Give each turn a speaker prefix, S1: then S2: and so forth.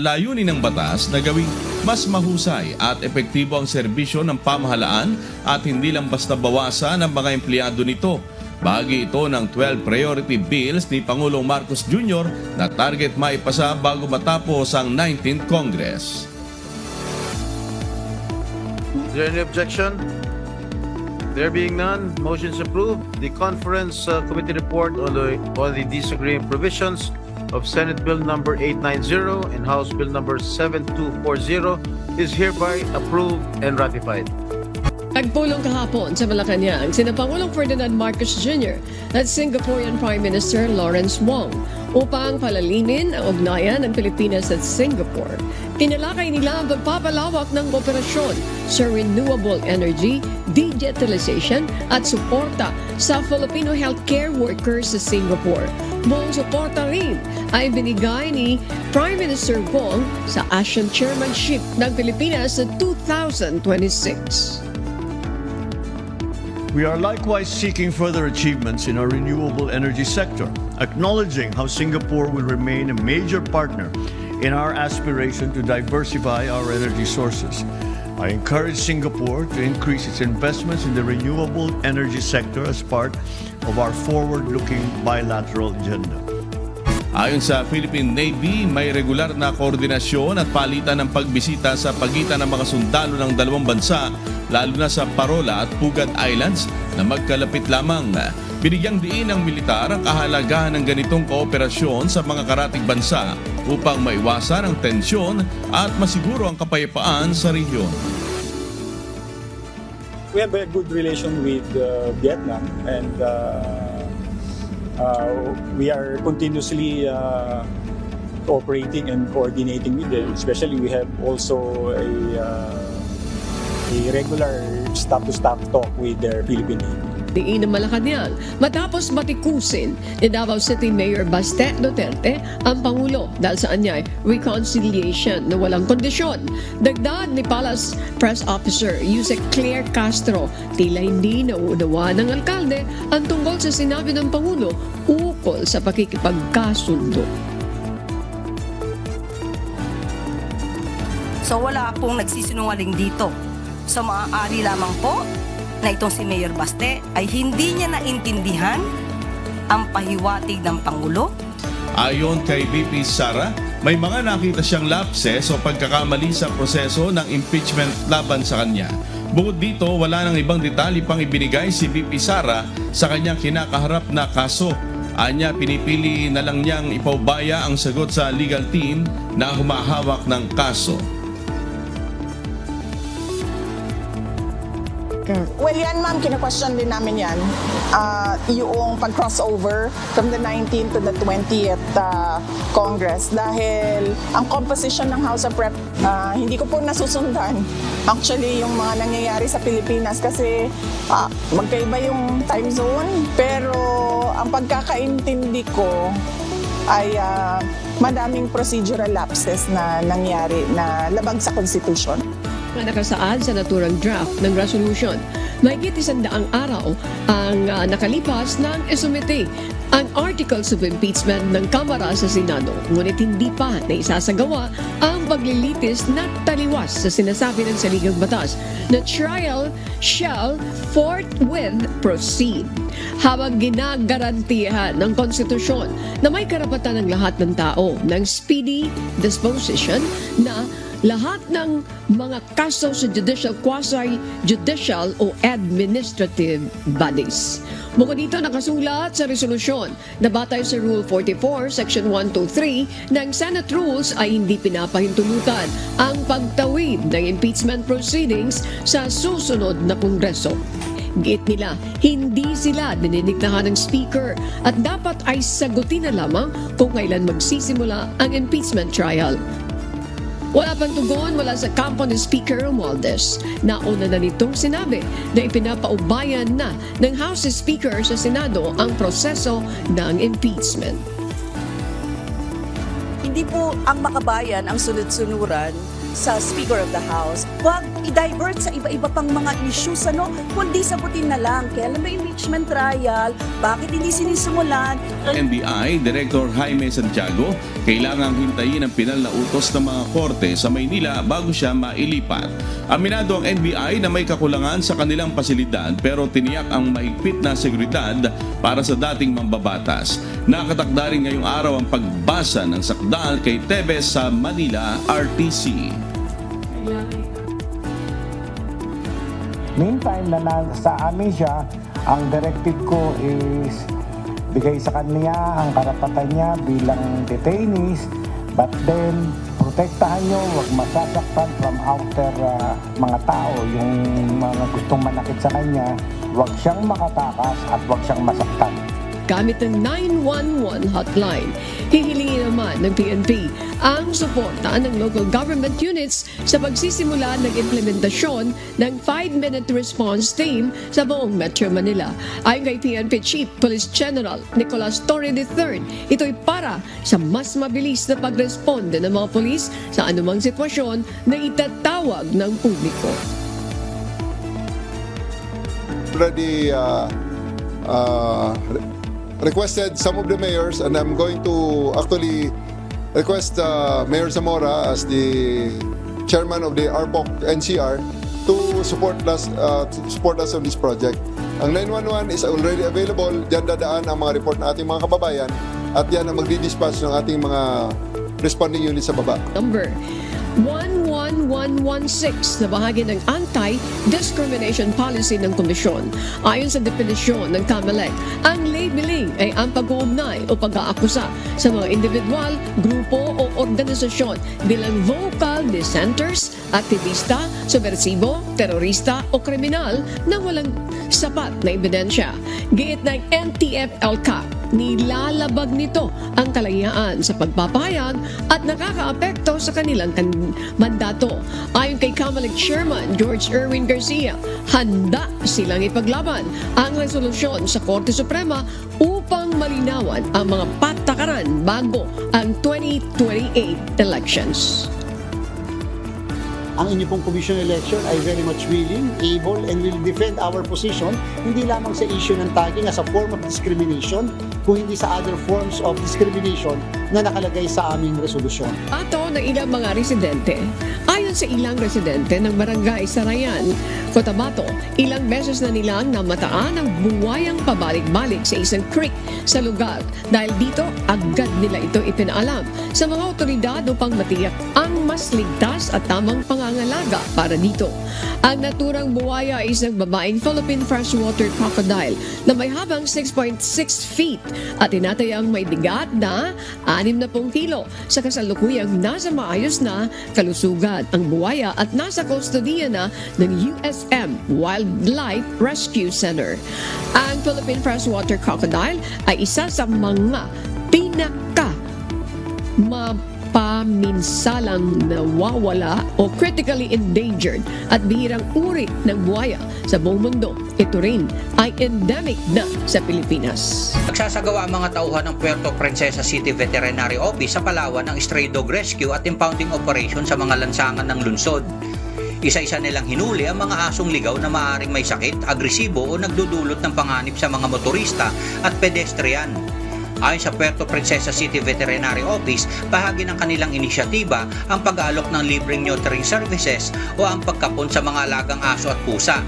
S1: layunin ng batas na gawing mas mahusay at epektibo ang serbisyo ng pamahalaan at hindi lang basta bawasan ang mga empleyado nito. Bahagi ito ng 12 priority bills ni Pangulong Marcos Jr. na target maipasa bago matapos ang 19th Congress.
S2: Is there any objection? There being none, motions approved. The conference uh, committee report on the, on the disagreeing provisions of Senate Bill number 890 and House Bill number 7240 is hereby approved and ratified.
S3: Nagpulong kahapon sa Malacanang sina Pangulong Ferdinand Marcos Jr. at Singaporean Prime Minister Lawrence Wong upang palalimin ang ugnayan ng Pilipinas at Singapore. Tinalakay nila ang pagpapalawak ng kooperasyon sa renewable energy, digitalization at suporta sa Filipino healthcare workers sa Singapore. Buong suporta rin ay binigay ni Prime Minister Wong sa ASEAN Chairmanship ng Pilipinas sa 2026.
S4: We are likewise seeking further achievements in our renewable energy sector, acknowledging how Singapore will remain a major partner in our aspiration to diversify our energy sources. I encourage Singapore to increase its investments in the renewable energy sector as part of our forward-looking bilateral agenda.
S1: Ayon sa Philippine Navy, may regular na koordinasyon at palitan ng pagbisita sa pagitan ng mga sundalo ng dalawang bansa, lalo na sa Parola at Pugat Islands na magkalapit lamang. Binigyang diin ng militar ang kahalagahan ng ganitong kooperasyon sa mga karatig bansa upang maiwasan ang tensyon at masiguro ang kapayapaan sa rehiyon.
S5: we have a good relation with uh, Vietnam and uh, uh, we are continuously uh, cooperating and coordinating with them. Especially we have also a, uh, a regular staff-to-staff talk with their Philippine Navy.
S3: Diin ng Malacanang matapos batikusin ni Davao City Mayor Baste Duterte ang Pangulo dahil sa anyay reconciliation na walang kondisyon. Dagdag ni Palace Press Officer Yusek Claire Castro tila hindi nauunawa ng alkalde ang tungkol sa sinabi ng Pangulo ukol sa pakikipagkasundo.
S6: So wala pong nagsisinungaling dito. So maaari lamang po na itong si Mayor Baste ay hindi niya naintindihan ang pahiwatig ng Pangulo
S1: Ayon kay VP Sara, may mga nakita siyang lapses o pagkakamali sa proseso ng impeachment laban sa kanya. Bukod dito, wala nang ibang detalye pang ibinigay si VP Sara sa kanyang kinakaharap na kaso. Anya, pinipili na lang niyang ipaubaya ang sagot sa legal team na humahawak ng kaso.
S7: Well, yan ma'am, kina-question din namin yan. Ah, yung pag-crossover from the 19th to the 20th ah, Congress. Dahil ang composition ng House of Rep, ah, hindi ko po nasusundan. Actually, yung mga nangyayari sa Pilipinas kasi ah, magkaiba yung time zone. Pero ang pagkakaintindi ko ay ah, madaming procedural lapses na nangyari na labag sa Constitution
S3: na nakasaad sa naturang draft ng resolution. Mahigit isang daang araw ang ah, nakalipas nang isumite ang articles of impeachment ng Kamara sa Senado. Ngunit hindi pa na isasagawa ang paglilitis na taliwas sa sinasabi ng saligang batas na trial shall forthwith proceed. Habang ginagarantiyahan ng konstitusyon na may karapatan ng lahat ng tao ng speedy disposition na lahat ng mga kaso sa judicial, quasi-judicial o administrative bodies. Bukod dito, nakasulat sa resolusyon na batay sa Rule 44, Section 123 ng Senate Rules ay hindi pinapahintulutan ang pagtawid ng impeachment proceedings sa susunod na kongreso. Git nila, hindi sila dinidignahan ng speaker at dapat ay sagutin na lamang kung kailan magsisimula ang impeachment trial. Wala pang tugon mula sa kampo ni Speaker Romualdez. Nauna na nitong sinabi na ipinapaubayan na ng House Speaker sa Senado ang proseso ng impeachment.
S8: hindi po ang makabayan ang sunod-sunuran sa Speaker of the House, huwag i-divert sa iba-iba pang mga issues, ano, kundi sagutin na lang, kailan ba impeachment trial, bakit hindi sinisimulan,
S1: NBI Director Jaime Santiago, kailangang hintayin ang pinal na utos ng mga korte sa Maynila bago siya mailipat. Aminado ang NBI na may kakulangan sa kanilang pasilidad pero tiniyak ang mahigpit na seguridad para sa dating mambabatas. Nakatakda rin ngayong araw ang pagbasa ng sakdal kay Tebes sa Manila RTC.
S9: Meantime, na nasa amin siya, ang directive ko is bigay sa kanya ang karapatan niya bilang detainees, but then protektahan nyo, huwag masasaktan from outer uh, mga tao, yung mga gustong manakit sa kanya, huwag siyang makatakas at huwag siyang masaktan.
S3: Gamit ng 911 hotline. Hihilingi naman ng PNP ang suporta ng local government units sa pagsisimula ng implementasyon ng 5-minute response team sa buong Metro Manila. Ayon kay PNP Chief Police General Nicolas Torre III, ito'y para sa mas mabilis na pagresponde ng mga polis sa anumang sitwasyon na itatawag ng publiko.
S10: already uh, uh, requested some of the mayors and I'm going to actually request uh, Mayor Zamora as the chairman of the ARPOC NCR to support us uh, to support us on this project. Ang 911 is already available. Diyan dadaan ang mga report ng ating mga kababayan at yan ang magdi-dispatch ng ating mga responding unit sa baba.
S3: number 11116 na bahagi ng anti-discrimination policy ng komisyon. Ayon sa definisyon ng CAMELEC, ang labeling ay ang pag-uugnay o pag-aakusa sa mga individual, grupo o organisasyon bilang vocal dissenters, aktivista, subversibo, terorista o kriminal na walang sapat na ebidensya. Giit ng NTF-ELCA, nilalabag nito ang kalayaan sa pagpapahayag at nakakaapekto sa kanilang kan- mandato. Ayon kay Kamalek Chairman George Erwin Garcia, handa silang ipaglaban ang resolusyon sa Korte Suprema upang malinawan ang mga patakaran bago ang 2028 elections.
S11: ang inyo pong commission election ay very much willing, able, and will defend our position, hindi lamang sa issue ng tagging as a form of discrimination, kung hindi sa other forms of discrimination na nakalagay sa aming resolusyon.
S3: Ato ng ilang mga residente. Ayon sa ilang residente ng barangay Sarayan, Cotabato, ilang beses na nilang namataan ang buwayang pabalik-balik sa isang creek sa lugar dahil dito agad nila ito ipinaalam sa mga otoridad upang matiyak ang mas ligtas at tamang pangangalaga para dito. Ang naturang buwaya ay isang babaeng Philippine freshwater crocodile na may habang 6.6 feet at tinatayang may bigat na 60 kilo sa kasalukuyang nasa maayos na kalusugan ang buwaya at nasa kustodiya na ng USM Wildlife Rescue Center. Ang Philippine freshwater crocodile ay isa sa mga pinaka mapaminsalang nawawala o critically endangered at bihirang uri ng buhaya sa buong mundo. Ito rin ay endemic na sa Pilipinas.
S12: Nagsasagawa ang mga tauhan ng Puerto Princesa City Veterinary Office sa Palawan ng stray dog rescue at impounding operation sa mga lansangan ng lungsod. Isa-isa nilang hinuli ang mga asong ligaw na maaring may sakit, agresibo o nagdudulot ng panganib sa mga motorista at pedestrian. Ayon sa Puerto Princesa City Veterinary Office, bahagi ng kanilang inisyatiba ang pag-aalok ng libreng neutering services o ang pagkapon sa mga alagang aso at pusa